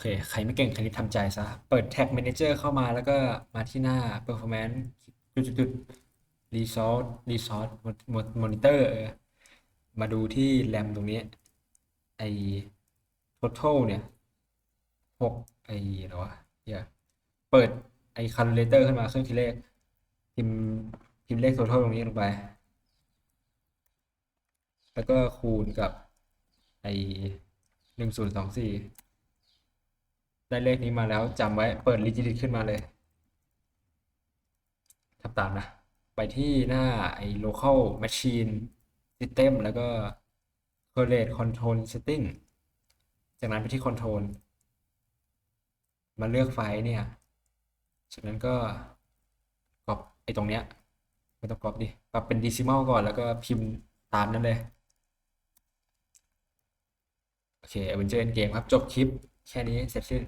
เค ใครไม่เก่งคณิตทำใจซะ เปิด Tag Manager เข้ามาแล้วก็มาที่หน้า Performance จุดๆๆ Resource Resource Monitor เออมาดูที่ RAM ตรงนี้ ไอ้ Total เนี่ยหกไอ้อะไรวะเหี้ยเปิดไอ้ Calculator ขึ้นมาเครื่องคิดเลข พิมพ์พิมพ์เลข Total ตรงนี้ลงไป แล้วก็คูณกับไอ้หนึ่งศูนย์สองสี่ ได้เลขนี้มาแล้วจำไว้เปิด Rigidit ขึ้นมาเลยทำตามนะ ไปที่หน้าไอ้ local machine system แล้วก็ correlate control setting จากนั้นไปที่ control มาเลือกไฟล์เนี่ย จากนั้นก็ก๊อปไอ้ตรงเนี้ยไม่ต้องก๊อปดิปรับเป็น decimal ก่อนแล้วก็พิมพ์ตามนั้นเลย โอเค Avenger Endgame ครับ จบคลิปแค่นี้เสร็จสิ้น